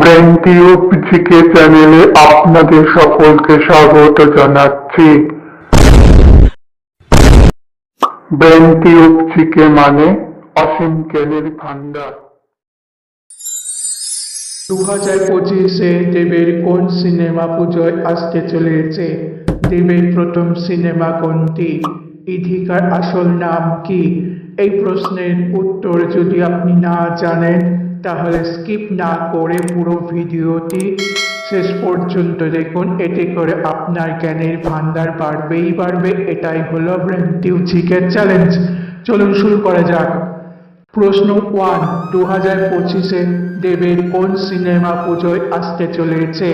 Brain চ্যানেলে আপনাদের সকলকে স্বাগত জানাচ্ছি। ব্রেন মানে অসীম জ্ঞানের ভান্ডার দু হাজার পঁচিশে দেবের কোন সিনেমা পুজোয় আসতে চলেছে? দেবের প্রথম সিনেমা কোনটি? ইধিকার আসল নাম কি? এই প্রশ্নের উত্তর যদি আপনি না জানেন তাহলে স্কিপ না করে পুরো ভিডিওটি শেষ পর্যন্ত দেখুন। এতে করে আপনার জ্ঞানের ভান্ডার বাড়বেই বাড়বে। এটাই হলো ব্রেন টিউচিকের চ্যালেঞ্জ চলুন শুরু করা যাক। প্রশ্ন ওয়ান দু হাজার পঁচিশে দেবের কোন সিনেমা পুজোয় আসতে চলেছে?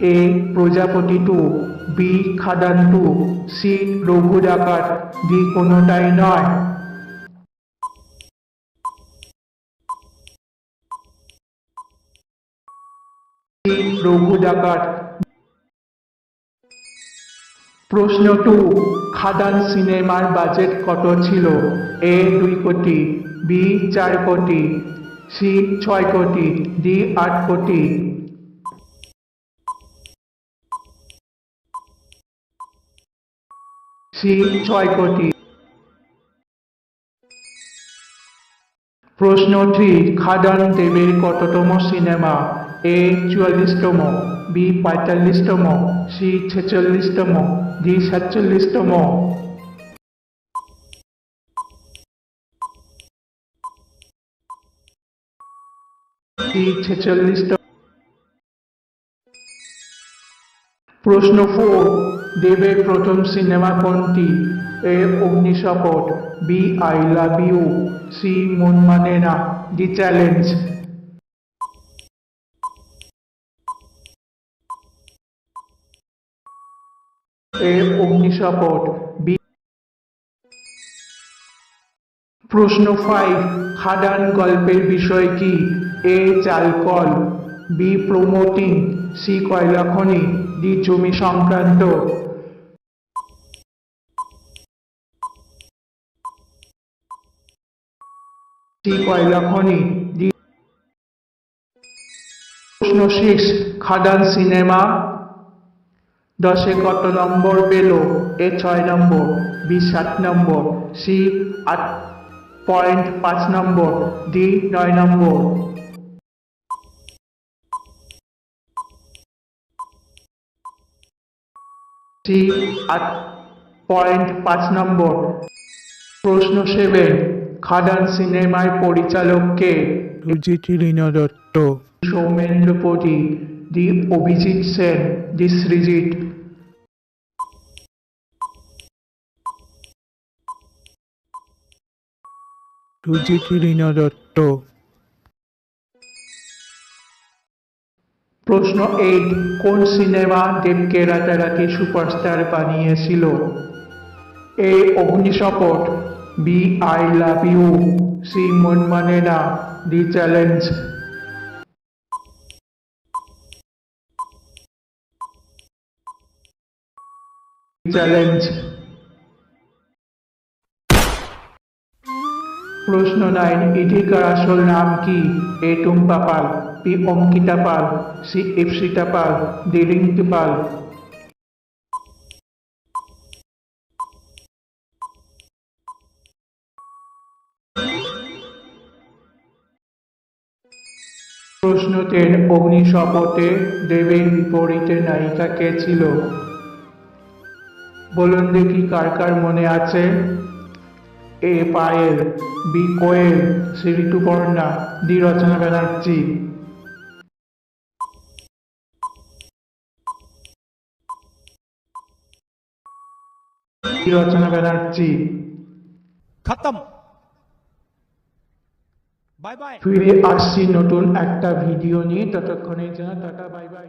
A, Projapoti two B, Khadaan two C Raghu Dakat D কোনোটাই নয়। রঘু ডাকাত। প্রশ্ন টু, খাদান সিনেমার বাজেট কত ছিল? এ, দুই কোটি, বি, চার কোটি, সি, ছয় কোটি, ডি, আট কোটি। সি, ছয় কোটি। প্রশ্ন থ্রি, খাদান দেবের কততম সিনেমা? এ চুয়াল্লিশতম বি পঁয়তাল্লিশতম সি ছেচল্লিশতম ডি সাতচল্লিশতম। ডি ছেচল্লিশতম। প্রশ্ন ফোর দেবের প্রথম সিনেমা কোনটি? A Agnishapath, B I love you, C Mon Mane Na D challenge. A Agnishapath B প্রশ্ন ফাইভ খাদান গল্পের বিষয় কি? এ চালকল, বি প্রমোটিং, সি কয়লা খনি ডি জমি সংক্রান্ত। সি কয়লা খনি ডি প্রশ্ন সিক্স খাদান সিনেমা দশে কত নম্বর পেল? এ ছয় নম্বর বি সাত নম্বর সি আট পয়েন্ট পাঁচ নম্বর ডি নয় নম্বর। সি আট পয়েন্ট পাঁচ নম্বর। প্রশ্ন সেভেন খাদান সিনেমার পরিচালক কে? রীনা দত্ত। সৌমেন্দ্রপতি দি অভিজিৎ সেন দি সৃজিত রীনা দত্ত প্রশ্ন এইট কোন সিনেমা দেবকে রাতারাতি সুপারস্টার বানিয়েছিল? A, Agnishapath, B, I love you, C Mon Mane Na D challenge challenge. প্রশ্ন নাইন ইঠিকার আসল নাম কি? A Tumpa Pal B Ankita Pal, C Ipsita Pal, D Rinki Pal. প্রশ্ন টেন অগ্নিশপথে দেবের বিপরীতে নায়িকা কে ছিল? বলুন দেখি কার কার মনে আছে। A Payel B Koel C Rituparna D Rachana Banerjee. Rachana Banerjee. খতম। Bye bye. ফিরে আসছি নতুন একটা ভিডিও নিয়ে। ততক্ষণের জন্য টাটা বাই বাই।